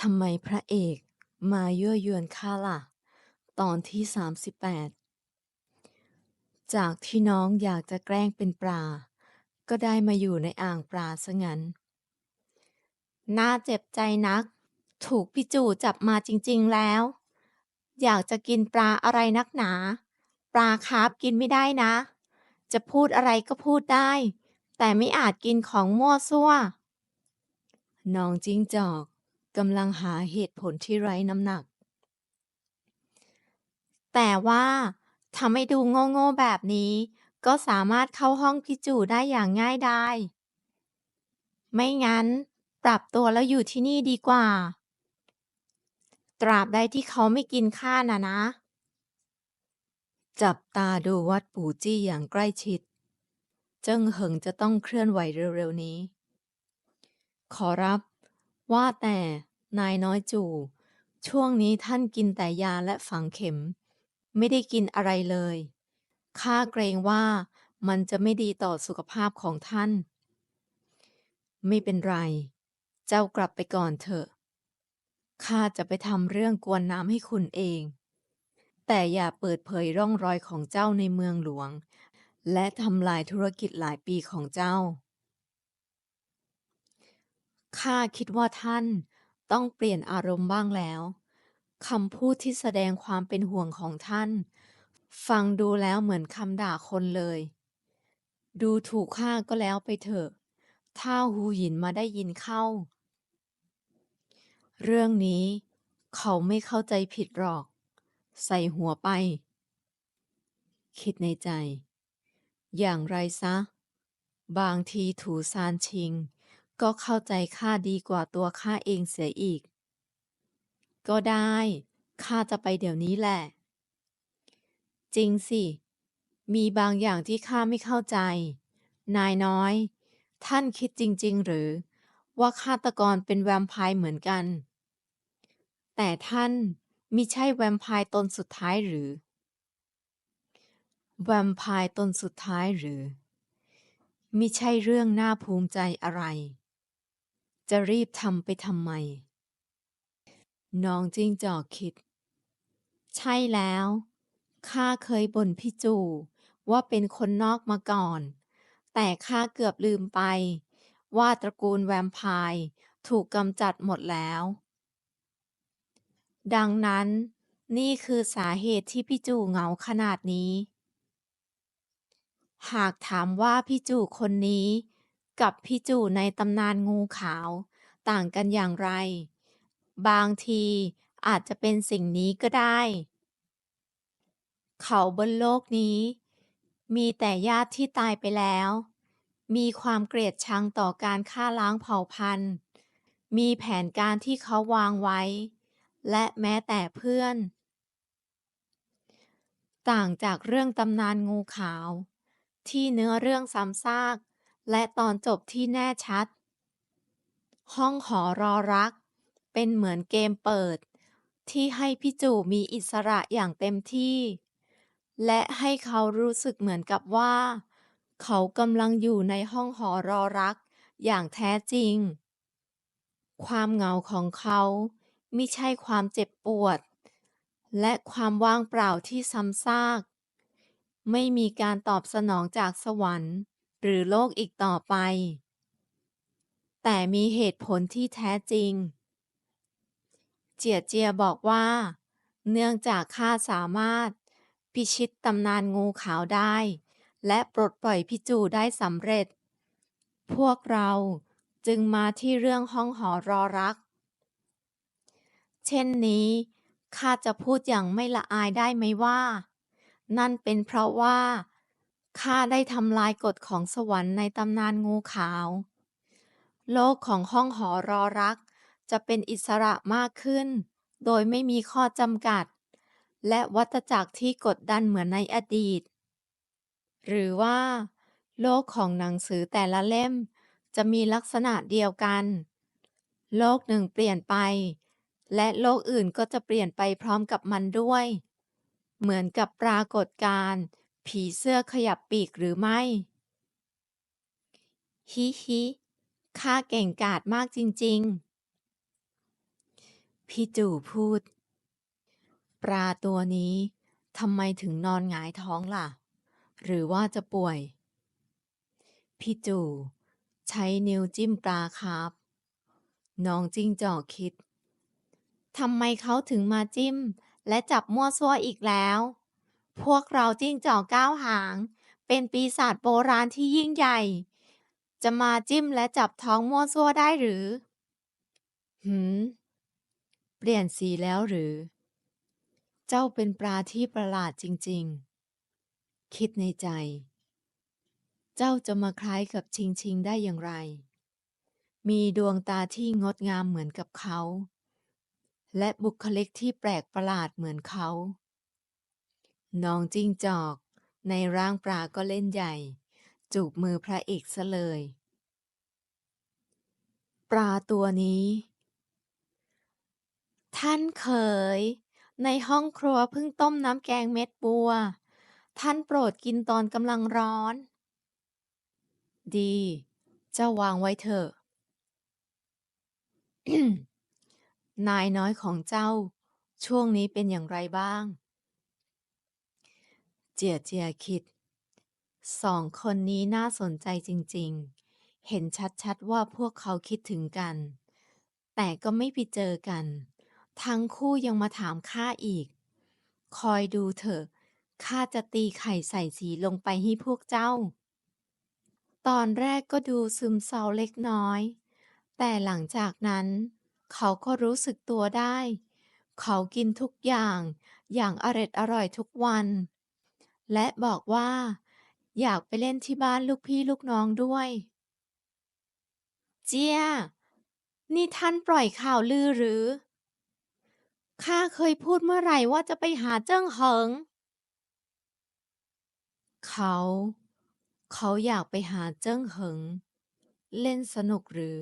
ทำไมพระเอกมายั่วยวนข้าล่ะ ตอนที่ 38 จากที่น้องอยากจะแกล้งเป็นปลา ก็ได้มาอยู่ในอ่างปลาซะงั้น น่าเจ็บใจนัก ถูกพี่จูจับมาจริง ๆแล้ว อยากจะกินปลาอะไรนักหนา ปลาคาร์ฟกินไม่ได้นะ จะพูดอะไรก็พูดได้ แต่ไม่อาจกินของมั่วซั่ว น้องจิ้งจอก กำลังหาเหตุผลที่ไร้น้ำหนัก แต่ว่าทำให้ดูโง่ๆแบบนี้ ก็สามารถเข้าห้องพี่จู่ได้อย่างง่ายดาย ไม่งั้น ปรับตัวแล้วอยู่ที่นี่ดีกว่า ตราบใดที่เขาไม่กินข้าน่ะนะ จับตาดูวัดปู่จี้อย่างใกล้ชิด เจิ้งเหิงจะต้องเคลื่อนไหวเร็วๆนี้ ขอรับ ว่าแต่นายน้อยจู่ ช่วงนี้ท่านกินแต่ยาและฝังเข็ม ไม่ได้กินอะไรเลยข้าเกรงว่ามันจะไม่ดีต่อสุขภาพของท่าน ไม่เป็นไร เจ้ากลับไปก่อนเถอะข้าจะไปทำเรื่องกวนน้ำให้คุณเอง แต่อย่าเปิดเผยร่องรอยของเจ้าในเมืองหลวง และทำลายธุรกิจหลายปีของเจ้า ข้าคิดว่าท่านต้องเปลี่ยนอารมณ์บ้างแล้วคำพูดที่แสดงความเป็นห่วงของท่าน ฟังดูแล้วเหมือนคำด่าคนเลย ดูถูกข้าก็แล้วไปเถอะ ถ้าหูหยินมาได้ยินเข้า เรื่องนี้เขาไม่เข้าใจผิดหรอก ใส่หัวไป คิดในใจ อย่างไรซะ บางทีถูซานชิง ก็เข้าใจข้าดีกว่าตัวข้าเองเสียอีก ก็ได้ ข้าจะไปเดี๋ยวนี้แหละ จริงสิ มีบางอย่างที่ข้าไม่เข้าใจ นายน้อย ท่านคิดจริง ๆ หรือ ว่าฆาตกรเป็นแวมไพร์เหมือนกัน แต่ท่านมิใช่แวมไพร์ตนสุดท้ายหรือ แวมไพร์ตนสุดท้ายหรือมิใช่เรื่องน่าภูมิใจอะไร จะรีบทำไปทำไม น้องจิ้งจอกคิด ใช่แล้ว ข้าเคยบ่นพี่จูว่าเป็นคนนอกมาก่อน แต่ข้าเกือบลืมไป ว่าตระกูลแวมไพร์ถูกกำจัดหมดแล้ว ดังนั้น นี่คือสาเหตุที่พี่จูเหงาขนาดนี้ หากถามว่าพี่จูคนนี้ กับพี่จูในตำนานงูขาวต่างกันอย่างไร บางทีอาจจะเป็นสิ่งนี้ก็ได้ เขาบนโลกนี้ มีแต่ญาติที่ตายไปแล้ว มีความเกลียดชังต่อการฆ่าล้างเผ่าพันธุ์ มีแผนการที่เขาวางไว้ และแม้แต่เพื่อน ต่างจากเรื่องตำนานงูขาว ที่เนื้อเรื่องซ้ำซาก และตอนจบที่แน่ชัด ห้องหอรอรัก เป็นเหมือนเกมเปิด ที่ให้พี่จูมีอิสระอย่างเต็มที่ และให้เขารู้สึกเหมือนกับว่า เขากำลังอยู่ในห้องหอรอรักอย่างแท้จริง ความเหงาของเขาไม่ใช่ความเจ็บปวด และความว่างเปล่าที่ซ้ำซาก ไม่มีการตอบสนองจากสวรรค์ หรือโลกอีกต่อไป แต่มีเหตุผลที่แท้จริง เจียเจียบอกว่า เนื่องจากข้าสามารถ พิชิตตำนานงูขาวได้ และปลดปล่อยพี่จู่ได้สำเร็จ พวกเราจึงมาที่เรื่องห้องหอรอรัก เช่นนี้ข้าจะพูดอย่างไม่ละอายได้ไหมว่า นั่นเป็นเพราะว่า ข้าได้ทำลายกฎของสวรรค์ในตำนานงูขาว โลกของห้องหอรอรัก จะเป็นอิสระมากขึ้น โดยไม่มีข้อจำกัด และวัฏจักรที่กดดันเหมือนในอดีต หรือว่า โลกของหนังสือแต่ละเล่ม จะมีลักษณะเดียวกัน โลกหนึ่งเปลี่ยนไป และโลกอื่นก็จะเปลี่ยนไปพร้อมกับมันด้วย เหมือนกับปรากฏการณ์ ผีเสื้อขยับปีกหรือไม่ ฮิฮิข้าเก่งกาจมากจริง ๆ พี่จู่พูด ปลาตัวนี้ทำไมถึงนอนหงายท้องล่ะ หรือว่าจะป่วย พี่จู่ใช้นิ้วจิ้มปลาครับ น้องจิ้งจอกคิด ทำไมเขาถึงมาจิ้ม และจับมั่วซั่วอีกแล้ว พวกเราจิ้งจอกก้าวหาง เป็นปีศาจโบราณที่ยิ่งใหญ่ จะมาจิ้มและจับท้องมั่วซั่วได้หรือ หืม เปลี่ยนสีแล้วหรือ เจ้าเป็นปลาที่ประหลาดจริง ๆ คิดในใจ เจ้าจะมาคล้ายกับชิงชิงได้อย่างไร มีดวงตาที่งดงามเหมือนกับเขา และบุคลิกที่แปลกประหลาดเหมือนเขา น้องจิ้งจอก ในร่างปลาก็เล่นใหญ่ จูบมือพระเอกซะเลย ปลาตัวนี้ ท่านเขยในห้องครัวเพิ่งต้มน้ำแกงเม็ดบัว ท่านโปรดกินตอนกำลังร้อน ดีเจ้าวางไว้เถอะ นายน้อยของเจ้า ช่วงนี้เป็นอย่างไรบ้าง เจียเจียคิด สองคนนี้น่าสนใจจริงๆ เห็นชัดๆว่าพวกเขาคิดถึงกัน แต่ก็ไม่ไปเจอกัน ทั้งคู่ยังมาถามข้าอีก คอยดูเถอะ ข้าจะตีไข่ใส่สีลงไปให้พวกเจ้า ตอนแรกก็ดูซึมเศร้าเล็กน้อย แต่หลังจากนั้น เขาก็รู้สึกตัวได้ เขากินทุกอย่างอย่างอร็ดอร่อยทุกวัน และบอกว่า อยากไปเล่นที่บ้านลูกพี่ลูกน้องด้วย เจีย นี่ท่านปล่อยข่าวลือหรือ ข้าเคยพูดเมื่อไหร่ว่าจะไปหาเจิ้งเหิง เขา เขาอยากไปหาเจิ้งเหิง เล่นสนุกหรือ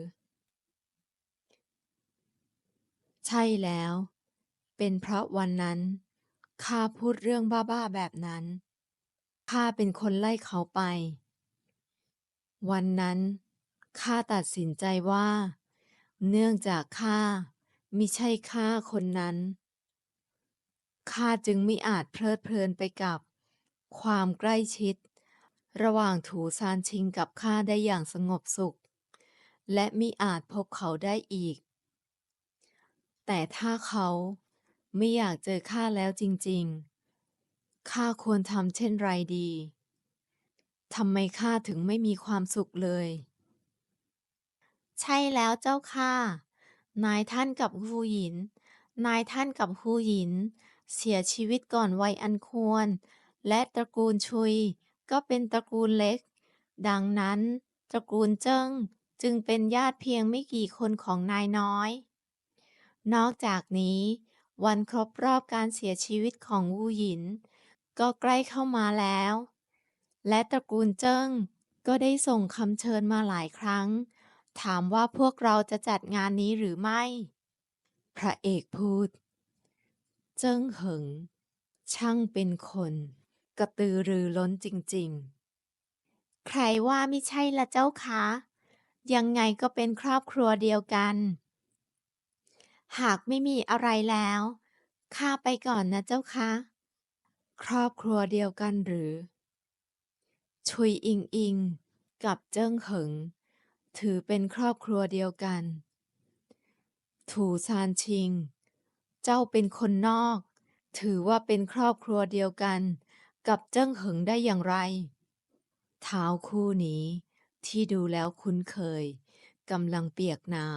ใช่แล้ว เป็นเพราะวันนั้นข้าพูดเรื่องบ้าๆแบบนั้น ข้าเป็นคนไล่เขาไป วันนั้นข้าตัดสินใจว่า เนื่องจากข้ามิใช่ข้าคนนั้นข้าจึงไม่อาจเพลิดเพลินไปกับ ความใกล้ชิด ระหว่างถูซานชิงกับข้าได้อย่างสงบสุข และมิอาจพบเขาได้อีก แต่ถ้าเขาไม่อยากเจอข้าแล้วจริงๆ ข้าควรทำเช่นไรดี ทำไมข้าถึงไม่มีความสุขเลย ใช่แล้วเจ้าค่ะ นายท่านกับฮูหยิน นายท่านกับฮูหยิน เสียชีวิตก่อนวัยอันควร และตระกูลชุย ก็เป็นตระกูลเล็ก ดังนั้น ตระกูลเจิ้งจึงเป็นญาติเพียงไม่กี่คนของนายน้อย นอกจากนี้ วันครบรอบการเสียชีวิตของวูหยิน ก็ใกล้เข้ามาแล้ว และตระกูลเจิ้งก็ได้ส่งคำเชิญมาหลายครั้ง ถามว่าพวกเราจะจัดงานนี้หรือไม่ พระเอกพูด เจิ้งเหิง ช่างเป็นคน กระตือรือร้นจริงๆ ใครว่าไม่ใช่ละเจ้าคะ ยังไงก็เป็นครอบครัวเดียวกัน หากไม่มีอะไรแล้ว ข้าไปก่อนนะเจ้าคะ ครอบครัวเดียวกันหรือ ชุยอิงอิง กับเจิ้งเหิง ถือเป็นครอบครัวเดียวกัน ถูซานชิง เจ้าเป็นคนนอก ถือว่าเป็นครอบครัวเดียวกัน กับเจิ้งเหิงได้อย่างไร เท้าคู่นี้ที่ดูแล้วคุ้นเคยกำลังเปียกน้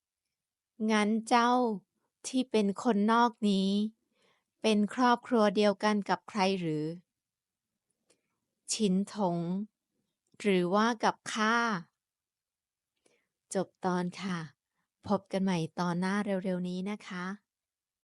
ำงั้นเจ้าที่เป็นคนนอกนี้ เป็นครอบครัวเดียวกันกับใครหรือ ชินถง หรือว่ากับข้า จบตอนค่ะ พบกันใหม่ตอนหน้าเร็วๆนี้นะคะ